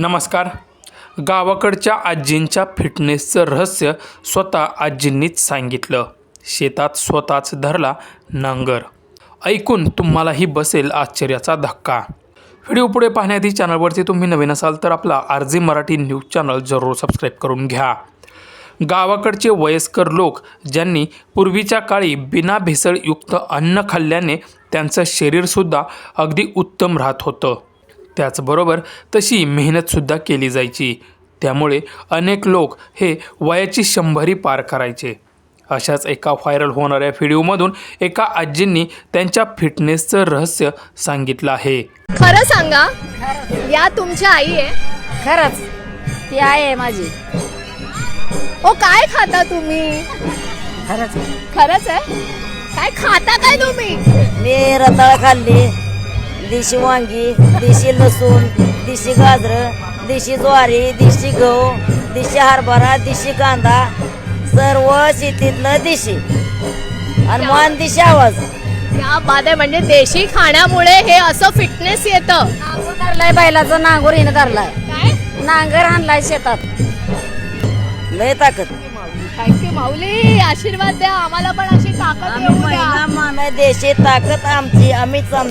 नमस्कार. गावाकडच्या आजींच्या फिटनेसचं रहस्य स्वतः आजींनीच सांगितलं. शेतात स्वतःच धरला नांगर. ऐकून तुम्हालाही बसेल आश्चर्याचा धक्का. व्हिडिओ पुढे पाहण्याआधी चॅनलवरती तुम्ही नवीन असाल तर आपला आरजी मराठी न्यूज चॅनल जरूर सबस्क्राईब करून घ्या. गावाकडचे वयस्कर लोक ज्यांनी पूर्वीच्या काळी बिना भेसळयुक्त अन्न खाल्ल्याने त्यांचं शरीरसुद्धा अगदी उत्तम राहत होतं. त्याचबरोबर तशी मेहनतसुद्धा केली जायची. त्यामुळे अनेक लोक हे वयाची शंभरी पार करायचे. अशाच एका व्हायरल होणाऱ्या व्हिडिओमधून एका आजींनी त्यांच्या फिटनेसचं रहस्य सांगितलं आहे. खरं सांगा या तुमच्या आई आहे? खरंच ती आहे माझी. ओ काय खाता तुम्ही? खरंच. खरंच आहे? काय खाता काय तुम्ही? मी रताळ खाल्ली. देशी वांगी देशी लसूण देशी गाजर देशी ज्वारी देशी गहू देशी हरभरा देशी कांदा सर्व शेतीतलं देशी. आणि मान देशी आवाज. त्या बाद आहे म्हणजे देशी खाण्यामुळे हे असं फिटनेस येतं. नांगूर धरलाय बैलाचं नांगूर हिनं धरलाय. काय? नांगर आणलाय शेतात. लय ताकद. थँक्यू माऊली आशीर्वाद द्या. आम्हाला पण अशी ताकद आम्ही येऊ द्या. महिला मानाय देशी ताकद आमची आम्हीच आम